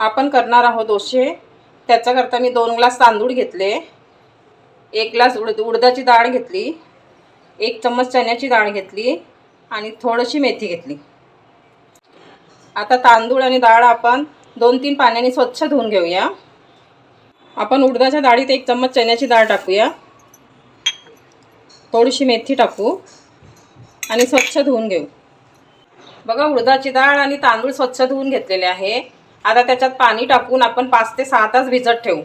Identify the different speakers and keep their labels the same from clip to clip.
Speaker 1: आपण करणार आहोत डोसे त्याच्याकरता मी दोन ग्लास तांदूळ घेतले. एक ग्लास उड उडदाची डाळ घेतली. एक चम्मच चण्याची डाळ घेतली आणि थोडीशी मेथी घेतली. आता तांदूळ आणि डाळ आपण दोन तीन पाण्याने स्वच्छ धुवून घेऊया. आपण उडदाच्या डाळीत एक चम्मच चण्याची डाळ टाकूया. थोडीशी मेथी टाकू आणि स्वच्छ धुवून घेऊ. बघा उडदाची डाळ आणि तांदूळ स्वच्छ धुवून घेतलेले आहे. आता त्याच्यात पाणी टाकून आपण पाच ते सहा तास भिजत ठेवू.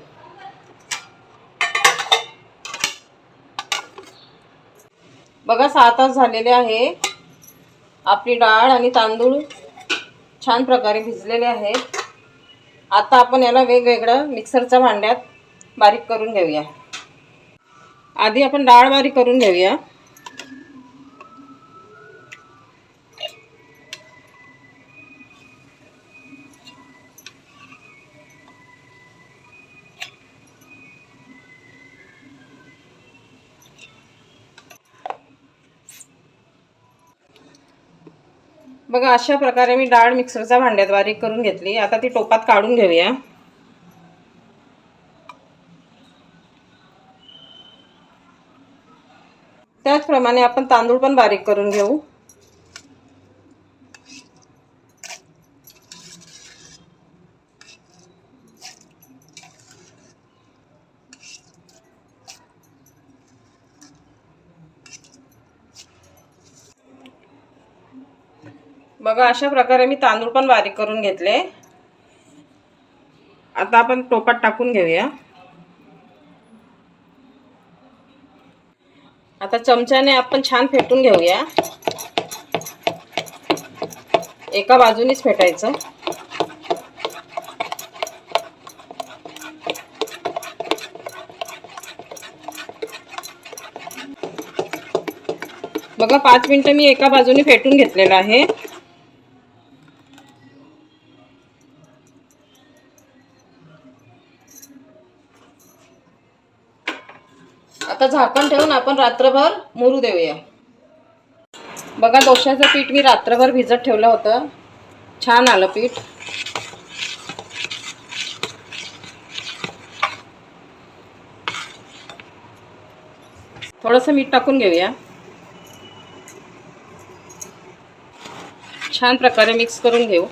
Speaker 1: बघा सहा तास झालेले आहे. आपली डाळ आणि तांदूळ छान प्रकारे भिजलेले आहेत. आता आपण याला वेगवेगळं मिक्सरच्या भांड्यात बारीक करून घेऊया. आधी आपण डाळ बारीक करून घेऊया. बघा अशा प्रकारे मी डाळ मिक्सरच्या भांड्यात बारीक करून घेतली. आता ती टोपात काढून घेऊया. त्याचप्रमाणे आपण तांदूळ पण बारीक करून घेऊ. बघा अशा प्रकारे मी तांदूळ पण बारीक करून घेतले. आता आपण टोपात टाकून घेऊया. आता चमच्याने आपण छान फेटून घेऊया. एका बाजूनीच फेटायचं. बघा पाच मिनिटं मी एका बाजूने फेटून घेतलेलं आहे. आता झाकण ठेवून आपण रात्रभर मुरू देऊया. बघा डोश्याचं पीठ मी रात्रभर भिजत ठेवलं होतं. छान आलं पीठ. थोडंसं मीठ टाकून घेऊया. छान प्रकारे मिक्स करून घेऊ.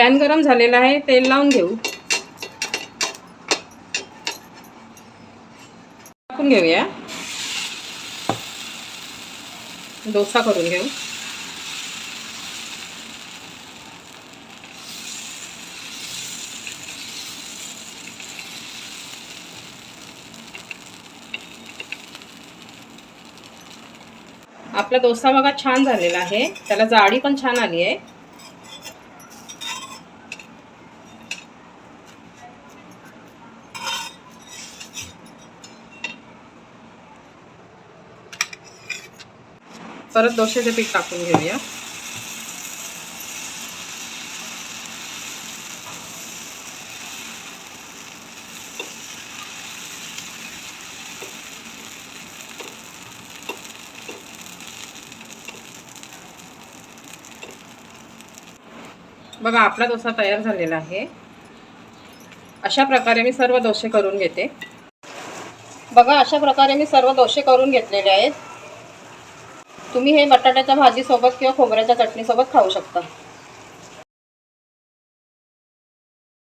Speaker 1: पॅन गरम झालेला आहे तेल लावून घेऊ. टाकून घेऊया. डोसा करून घेऊ. आपला डोसा बघा छान झालेला आहे. त्याला जाडी पण छान आली आहे. परत दोशेचे पीठ टाकून घेऊया. बघा आपला डोसा तयार झालेला आहे. अशा प्रकारे मी सर्व दोसे करून घेते. बघा अशा प्रकारे मी सर्व दोसे करून घेतलेले आहेत. तुम्ही हे बटाट्याच्या भाजीसोबत किंवा खोबऱ्याच्या चटणीसोबत खाऊ शकता.